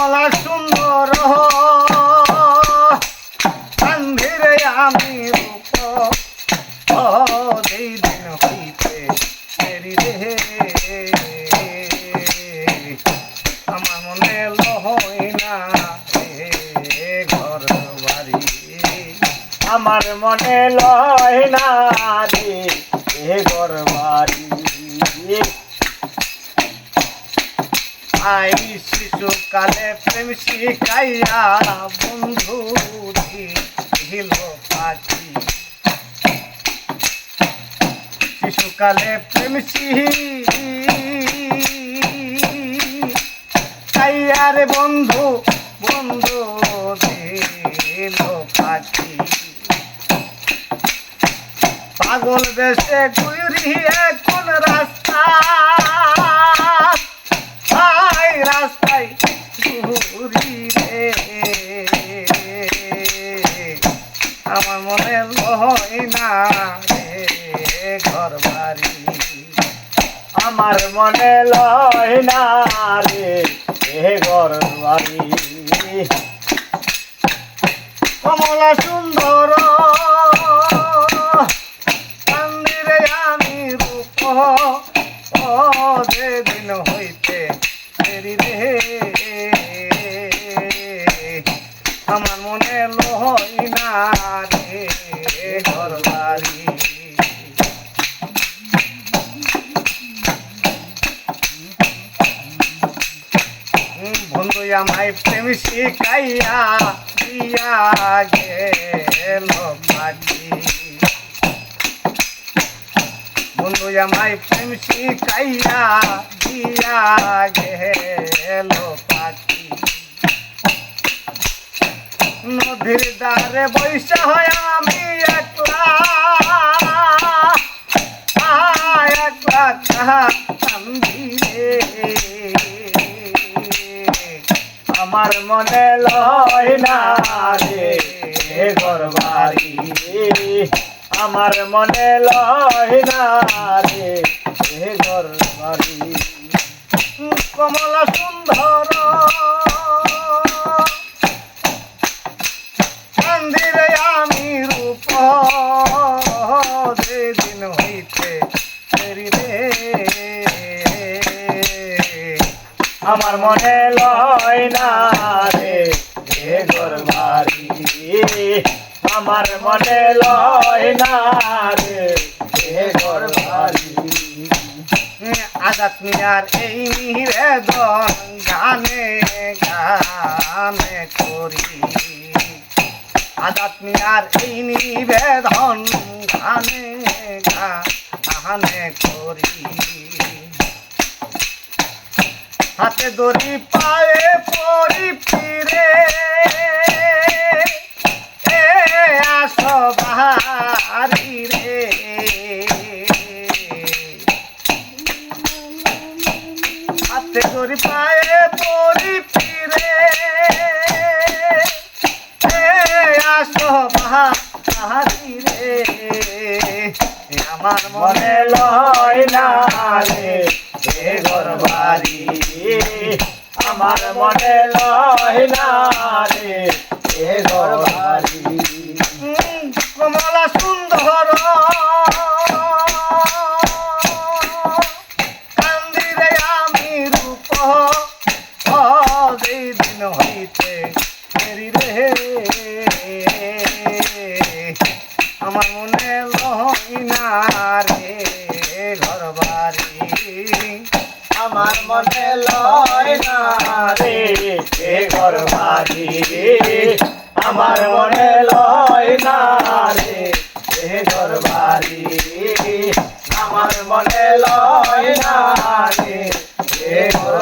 কমলা সুন্দর কান্ধিরে আমি রূপ। যেই দিন হইতে দেরি রে আমার মনে লহই না ঘর বাড়ি। আমার মনে লয় না রে ঘর বাড়ি। আই শিশুকালে প্রেম শিখাইয়া বন্ধু দিল পাখি শিশুকালে প্রেম শিখাইয়া বন্ধু বন্ধু দিল পাখি পাগল বেশে গুরি কোন রাস্তা রাস্তায় ঘুরি রে। আমার মনে লয় না রে ঘর বাড়ি। আমার মনে লয় এ ঘর বাড়ি কমলা সুন্দর মন্দিরে আমি রূপ। ও, যেদিন হইতে রে আমার মনে লই না রে ঘর বাড়ি বন্ধু, আমায় প্রেম শিখাইয়া দিয়া গেল পাখি আমায় প্রেম শিখাইয়া দিয়া গেল পাখি। নদীর দ্বারে বৈশা হয় আমি আমার মনে লয় না রে বাড়ি আমার মনে লয় না কমলা সুন্দর। মন্দিরে আমি রূপ যেদিন হইতে আমার মনে লয় না রে ঘর বাড়ি আমার মনে লয় না রে এ ঘর আজাত মিয়ার এই নিবেদন গানে গানে করি। আজাদ মিয়ার এই নিবেদন গানে গানে করি। হাতে দড়ি পায়ে দড়ি পায়ে পরি ফিরে। আসো বাহারি রে আমার মনে লয় না রে ঘর বাড়ি। আমার মনে লয় না রে, এ ঘর আমার মনে লই না রে ঘর বাড়ি আমার মনে লয় না রে এ ঘর বাড়ি আমার মনে লয় না রে এ ঘর বাড়ি আমার মনে লয় না রে এ ঘর